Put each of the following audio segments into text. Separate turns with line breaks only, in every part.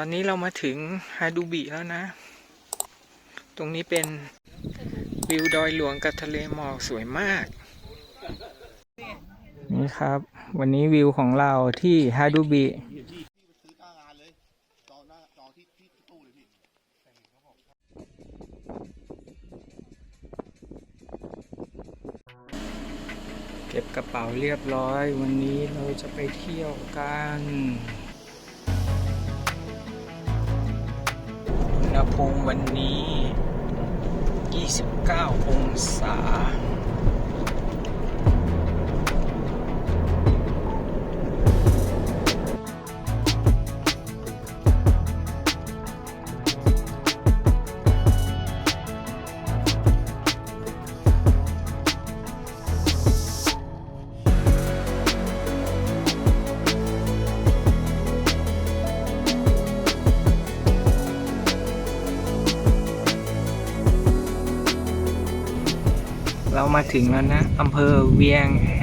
ตอนนี้เรามาถึงฮาดูบิแล้วนะ ตรงนี้เป็นวิวดอยหลวงกับทะเลหมอกสวยมาก นี่ครับ วันนี้วิวของเราที่ฮาดูบี
เก็
บกระเป๋าเรียบร้อย วันนี้เราจะไปเที่ยวกัน ณหภูมิวันนี้ 29 องศา ถึงแล้วนะอำเภอเวียงแห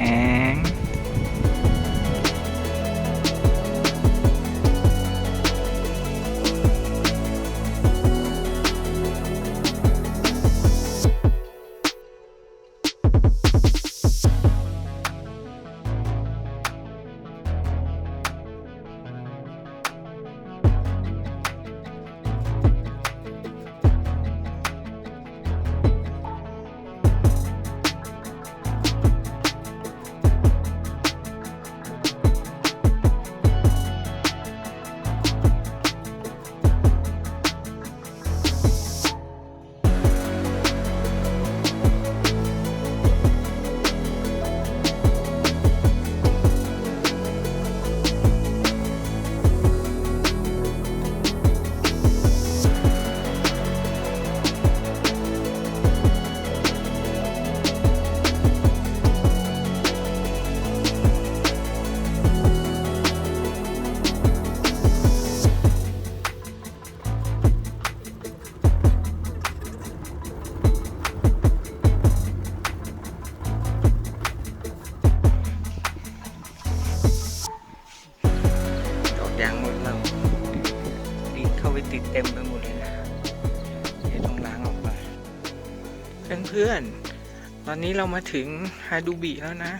ตอนนี้เรามาถึงฮาดูบิแล้วนะ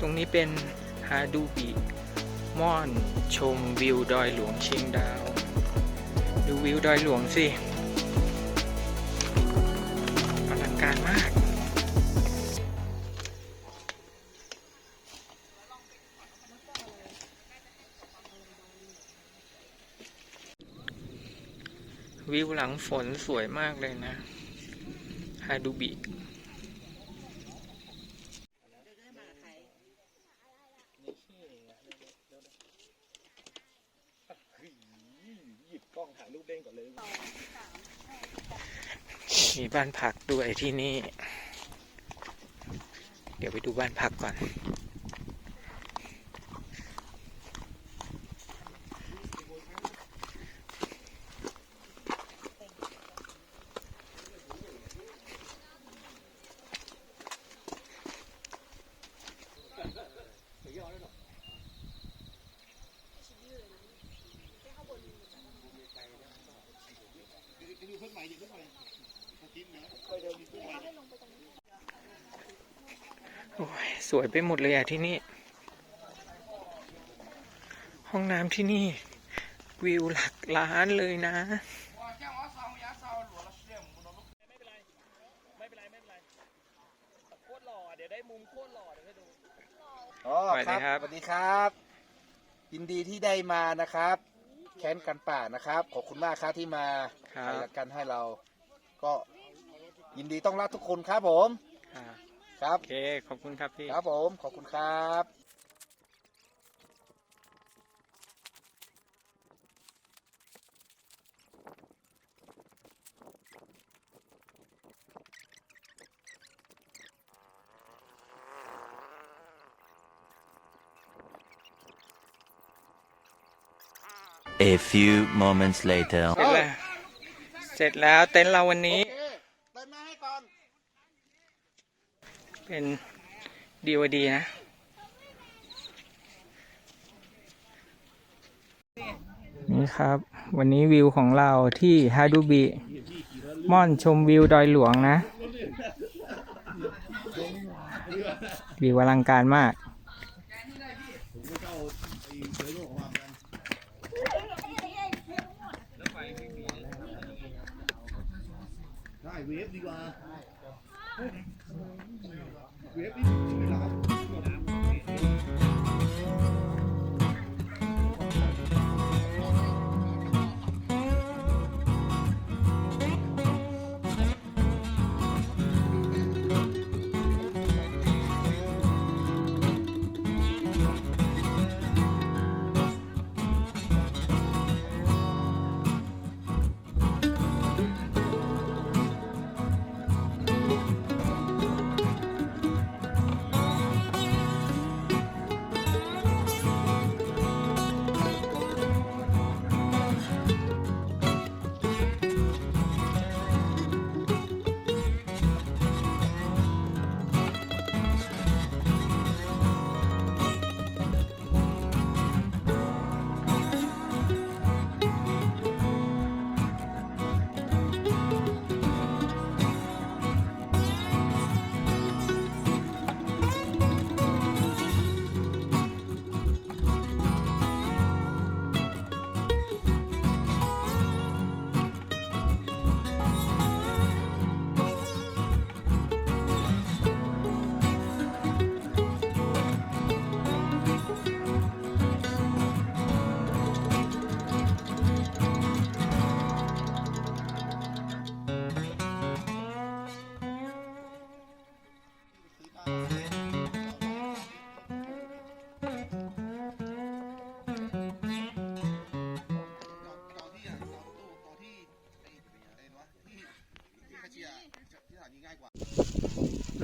ตรงนี้เป็นฮาดูบิม่อนชมวิวดอยหลวงเชียงดาว ดูวิวดอยหลวงสิอลังการมาก วิวหลังฝนสวยมากเลยนะ ฮาดูบิ
หยิบกล้องถ่ายรูปเด้งก่อนเลย
มีบ้านพักด้วยที่นี่ เดี๋ยวไปดูบ้านพักก่อน โอ้ย สวยไปหมดเลยอะที่นี่ ห้องน้ำที่นี่ วิวหลักล้านเลยนะ
อ๋อ
สวัสดีครับ
สวัสดีครับ ยินดีที่ได้มานะครับ แค้นกันป่านะครับ ขอบคุณมากครับที่มา
ครับ
ถ่ายรายกันให้เรา ก็ยินดีต้องรับทุกคนครับผม
อ่า
ครับ
โอเค ขอบคุณครับพี่
ครับผม ขอบคุณครับ
A few moments later.
เสร็จแล้วเสร็จแล้วเต็นท์เราวันนี้
โอเคเติมมาให้ก่อน
เป็นดีวดีนะ นี่ครับ วันนี้วิวของเราที่ฮาดูบิม่อนชมวิวดอยหลวงนะ วิวอลังการมาก
ได้เวฟดีกว่า เวฟนี่ไ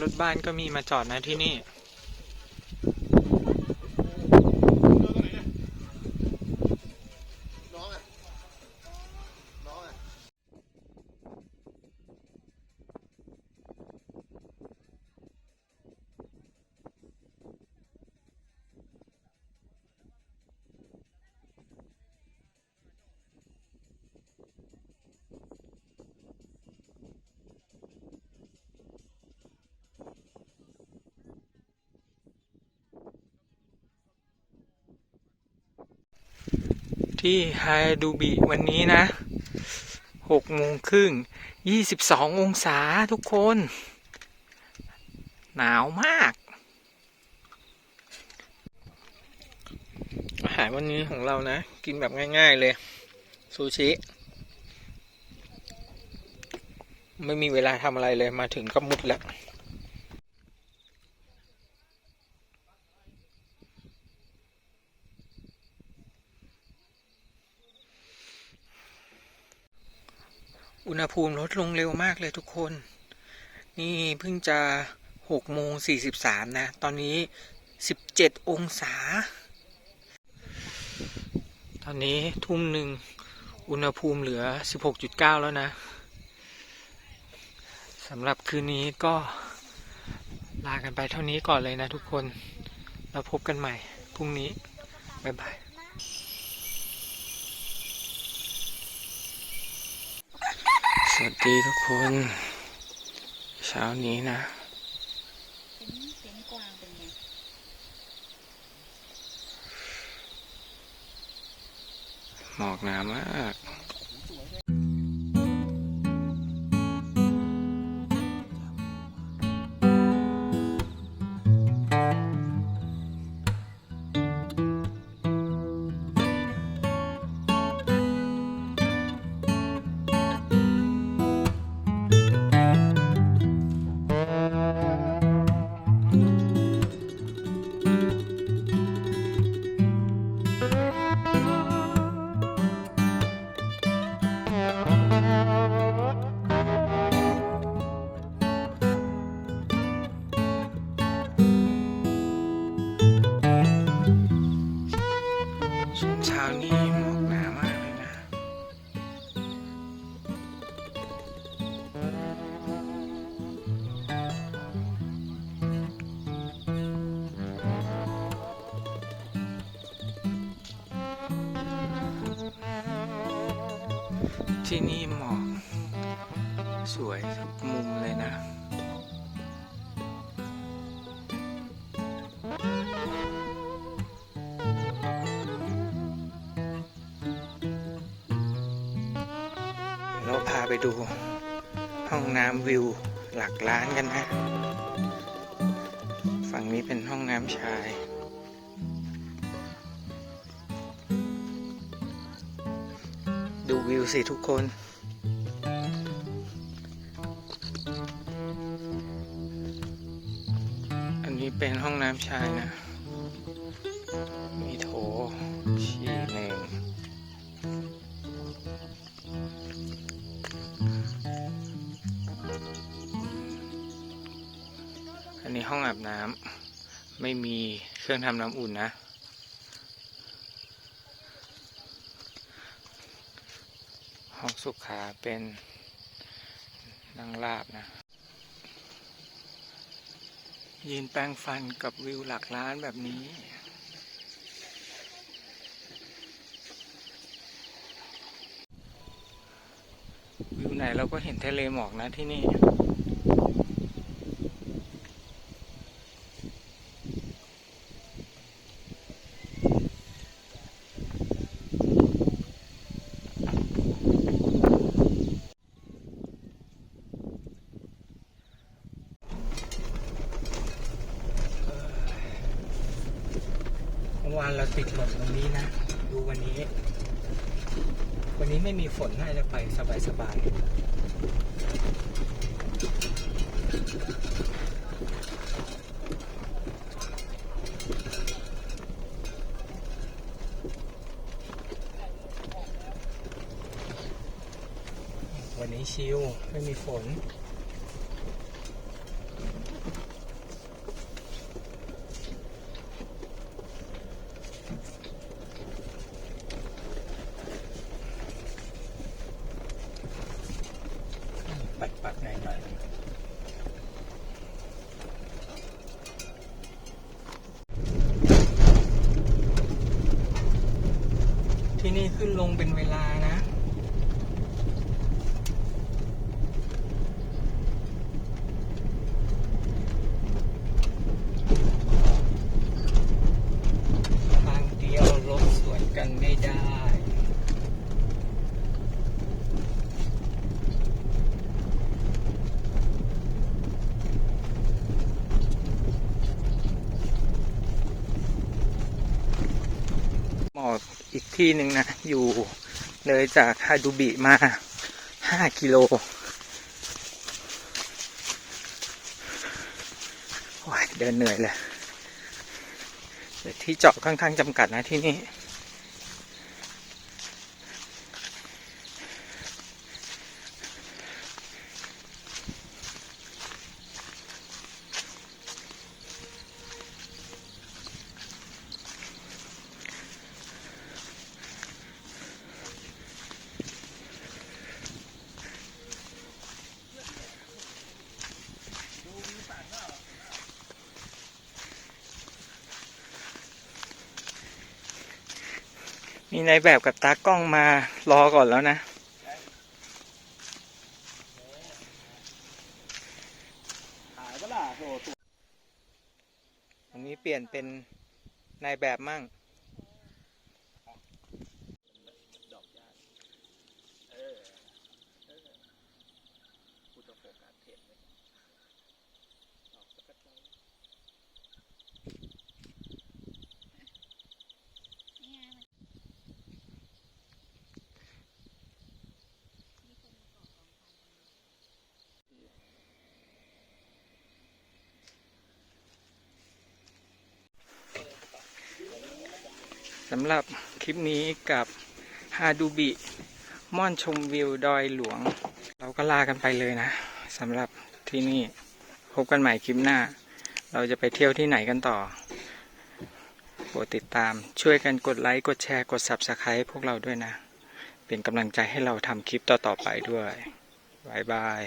รถ
บ้านก็มีมาจอดนะที่นี่ ที่ฮาดูบิวันนี้นะหกโมงครึ่งยี่สิบสององศาทุกคน หนาวมาก อาหารวันนี้ของเรานะ กินแบบง่าย ๆเลย ซูชิ ไม่มีเวลาทำอะไรเลยมาถึงก็มุดแล้ว อุณหภูมิลดลงเร็วมากเลยทุกคน นี่เพิ่งจะหกโมงสี่สิบสามนะ ตอนนี้สิบเจ็ดองศา ตอนนี้ทุ่มหนึ่งอุณหภูมิเหลือสิบหกจุดเก้าแล้วนะสำหรับคืนนี้ก็ลากันไปเท่านี้ก่อนเลยนะทุกคน แล้วพบกันใหม่พรุ่งนี้ บ๊ายบาย สวัสดีทุกคน เช้านี้นะหมอกหนามาก ที่นี่หมอกสวยทุกมุมเลยนะ เราพาไปดูห้องน้ำวิวหลักล้านกันนะ ฝั่งนี้เป็นห้องน้ำชาย ดูวิวสิทุกคน อันนี้เป็นห้องน้ำชายนะ มีโถชีหนึ่งอันนี้ห้องอาบน้ำไม่มีเครื่องทำน้ำอุ่นนะ ห้องสุขาเป็นนางลาบนะ ยืนแปรงฟันกับวิวหลักล้านแบบนี้ วิวไหนเราก็เห็นทะเลหมอกนะที่นี่ เราติดหล่นตรงนี้นะ ดูวันนี้ วันนี้ไม่มีฝนน่าจะไปสบายๆวันนี้ชิลไม่มีฝน ปัดปัดหน่อยหน่อยที่นี่ ขึ้นลงเป็นเวลานะ ทางเดียวรถสวนกันไม่ได้หมอก อีกที่หนึ่งนะ อยู่เลยจากฮาดูบิมา5กิโลโอ้ยเดินเหนื่อยเลยที่เจาะค่อนข้างจำกัดนะที่นี่ มีนายแบบกับตากล้องมารอก่อนแล้วนะ
ตัว
อันนี้เปลี่ยนเป็นนายแบบมั่ง
กูจะโฟกัสเพจเลยออกสักกระจาย
นี่ไงมัน
สำหรับคลิปนี้กับฮาดูบิม่อนชมวิวดอยหลวง เราก็ลากันไปเลยนะสำหรับที่นี่พบกันใหม่คลิปหน้า เราจะไปเที่ยวที่ไหนกันต่อโปรดติดตามช่วยกันกดไลค์ กดแชร์ กด Subscribe พวกเราด้วยนะ เป็นกำลังใจให้เราทำคลิปต่อ ๆ ไปด้วยบายบาย